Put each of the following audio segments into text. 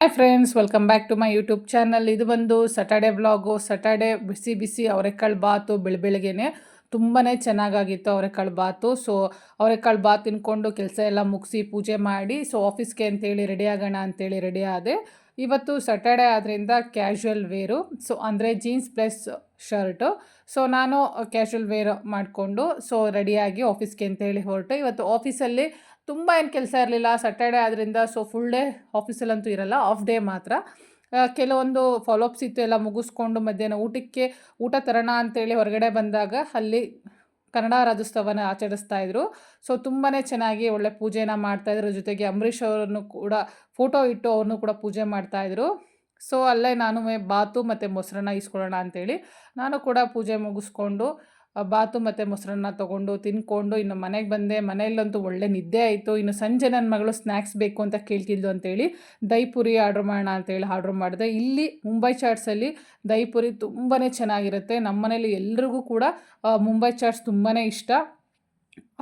Hi friends welcome back to my YouTube channel ಇದು ಬಂದು Saturday vlog Saturday ಬಿಸಿ ಬಿಸಿ ಅವರೆಕಾಳು ಬಾತು ಬೆಳಬೆಳಗ್ಗೆನೆ ತುಂಬಾ ಚೆನ್ನಾಗಾಗಿತ್ತು ಅವರೆಕಾಳು ಬಾತು. ಸೊ ಅವರೆಕಾಳು ಬಾತ್ ತಿನ್ಕೊಂಡು ಕೆಲಸ ಎಲ್ಲ ಮುಗಿಸಿ ಪೂಜೆ ಮಾಡಿ ಸೊ ಆಫೀಸ್ಗೆ ಅಂತೇಳಿ ರೆಡಿ ಆಗೋಣ ಅಂತೇಳಿ ರೆಡಿ ಆದೆ. ಇವತ್ತು ಸಟರ್ಡೆ ಆದ್ದರಿಂದ ಕ್ಯಾಶುವಲ್ ವೇರು ಸೊ ಅಂದರೆ ಜೀನ್ಸ್ ಪ್ಲಸ್ ಶರ್ಟು ಸೊ ನಾನು ಕ್ಯಾಶುವಲ್ ವೇರ್ ಮಾಡಿಕೊಂಡು ಸೊ ರೆಡಿಯಾಗಿ ಆಫೀಸ್ಗೆ ಅಂತೇಳಿ ಹೊರಟು. ಇವತ್ತು ಆಫೀಸಲ್ಲಿ ತುಂಬ ಏನು ಕೆಲಸ ಇರಲಿಲ್ಲ. ಸ್ಯಾಟರ್ಡೇ ಆದ್ದರಿಂದ ಸೊ ಫುಲ್ ಡೇ ಆಫೀಸಲ್ಲಂತೂ ಇರಲ್ಲ. ಆಫ್ ಡೇ ಮಾತ್ರ. ಕೆಲವೊಂದು ಫಾಲೋಅಪ್ಸ್ ಇತ್ತು, ಎಲ್ಲ ಮುಗಿಸ್ಕೊಂಡು ಮಧ್ಯಾಹ್ನ ಊಟಕ್ಕೆ ಊಟ ತರೋಣ ಅಂತೇಳಿ ಹೊರಗಡೆ ಬಂದಾಗ ಅಲ್ಲಿ ಕನ್ನಡ ರಾಜ್ಯೋತ್ಸವನ ಆಚರಿಸ್ತಾ ಇದ್ರು. ಸೊ ತುಂಬಾ ಚೆನ್ನಾಗಿ ಒಳ್ಳೆ ಪೂಜೆನ ಮಾಡ್ತಾಯಿದ್ರು ಜೊತೆಗೆ ಅಂಬರೀಷ್ ಅವರನ್ನು ಕೂಡ ಫೋಟೋ ಇಟ್ಟು ಅವ್ರನ್ನೂ ಕೂಡ ಪೂಜೆ ಮಾಡ್ತಾಯಿದ್ರು ಸೊ ಅಲ್ಲೇ ನಾನು ಬಾತು ಮತ್ತು ಮೊಸರನ್ನ ಇಸ್ಕೊಳ್ಳೋಣ ಅಂತೇಳಿ ನಾನು ಕೂಡ ಪೂಜೆ ಮುಗಿಸ್ಕೊಂಡು ಬಾತು ಮತ್ತು ಮೊಸರನ್ನ ತೊಗೊಂಡು ತಿನ್ಕೊಂಡು ಇನ್ನು ಮನೆಗೆ ಬಂದೆ. ಮನೆಯಲ್ಲಂತೂ ಒಳ್ಳೆ ನಿದ್ದೆ ಆಯಿತು. ಇನ್ನು ಸಂಜೆ ನನ್ನ ಮಗಳು ಸ್ನ್ಯಾಕ್ಸ್ ಬೇಕು ಅಂತ ಕೇಳ್ತಿದ್ಲು ಅಂತೇಳಿ ದೈಪುರಿ ಪುರಿ ಆರ್ಡ್ರ್ ಮಾಡೋಣ ಅಂತೇಳಿ ಆರ್ಡ್ರ್ ಮಾಡಿದೆ. ಇಲ್ಲಿ ಮುಂಬೈ ಚಾಟ್ಸಲ್ಲಿ ದೈಪುರಿ ಪುರಿ ತುಂಬಾ ಚೆನ್ನಾಗಿರುತ್ತೆ. ನಮ್ಮ ಮನೇಲಿ ಎಲ್ರಿಗೂ ಕೂಡ ಮುಂಬೈ ಚಾಟ್ಸ್ ತುಂಬಾ ಇಷ್ಟ.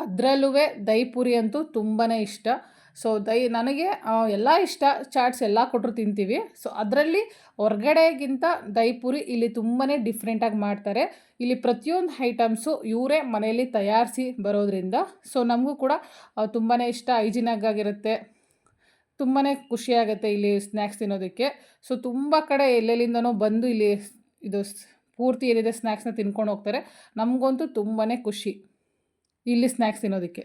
ಅದರಲ್ಲೂ ದೈಪುರಿ ಅಂತೂ ತುಂಬಾ ಇಷ್ಟ. ಸೊ ದೈ, ನನಗೆ ಎಲ್ಲ ಇಷ್ಟ, ಚಾಟ್ಸ್ ಎಲ್ಲ ಕೊಟ್ಟರು ತಿಂತೀವಿ. ಸೊ ಅದರಲ್ಲಿ ಹೊರ್ಗಡೆಗಿಂತ ದೈಪುರಿ ಪುರಿ ಇಲ್ಲಿ ತುಂಬಾ ಡಿಫ್ರೆಂಟಾಗಿ ಮಾಡ್ತಾರೆ. ಇಲ್ಲಿ ಪ್ರತಿಯೊಂದು ಐಟಮ್ಸು ಇವರೇ ಮನೆಯಲ್ಲಿ ತಯಾರಿಸಿ ಬರೋದ್ರಿಂದ ಸೊ ನಮಗೂ ಕೂಡ ತುಂಬಾ ಇಷ್ಟ ಹೈಜಿನಾಗಿರುತ್ತೆ ತುಂಬಾ ಖುಷಿಯಾಗುತ್ತೆ ಇಲ್ಲಿ ಸ್ನ್ಯಾಕ್ಸ್ ತಿನ್ನೋದಕ್ಕೆ. ಸೊ ತುಂಬ ಕಡೆ ಎಲ್ಲೆಲ್ಲಿಂದನೋ ಬಂದು ಇಲ್ಲಿ ಇದು ಪೂರ್ತಿ ಏನಿದೆ ಸ್ನ್ಯಾಕ್ಸ್ನ ತಿನ್ಕೊಂಡು ಹೋಗ್ತಾರೆ. ನಮಗಂತೂ ತುಂಬಾ ಖುಷಿ ಇಲ್ಲಿ ಸ್ನ್ಯಾಕ್ಸ್ ತಿನ್ನೋದಕ್ಕೆ.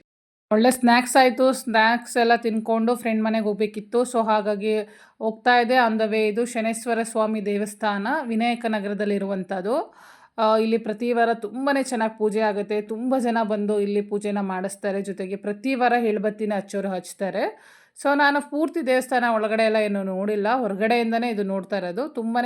ಒಳ್ಳೆ ಸ್ನ್ಯಾಕ್ಸ್ ಆಯಿತು. ಸ್ನ್ಯಾಕ್ಸ್ ಎಲ್ಲ ತಿನ್ಕೊಂಡು ಫ್ರೆಂಡ್ ಮನೆಗೆ ಹೋಗ್ಬೇಕಿತ್ತು. ಸೊ ಹಾಗಾಗಿ ಹೋಗ್ತಾ ಇದೆ ಆನ್ ದ ವೇ ಇದು ಶನೇಶ್ವರ ಸ್ವಾಮಿ ದೇವಸ್ಥಾನ, ವಿನಾಯಕ ನಗರದಲ್ಲಿರುವಂಥದ್ದು. ಇಲ್ಲಿ ಪ್ರತಿ ವಾರ ತುಂಬಾ ಚೆನ್ನಾಗಿ ಪೂಜೆ ಆಗುತ್ತೆ. ತುಂಬ ಜನ ಬಂದು ಇಲ್ಲಿ ಪೂಜೆನ ಮಾಡಿಸ್ತಾರೆ. ಜೊತೆಗೆ ಪ್ರತಿ ವಾರ ಹೇಳ್ಬತ್ತಿನ ಹಚ್ಚೋರು ಹಚ್ತಾರೆ. ಸೊ ನಾನು ಪೂರ್ತಿ ದೇವಸ್ಥಾನ ಒಳಗಡೆ ಎಲ್ಲ ಏನು ನೋಡಿಲ್ಲ. ಹೊರಗಡೆಯಿಂದನೇ ಇದು ನೋಡ್ತಾ ಇರೋದು. ತುಂಬಾ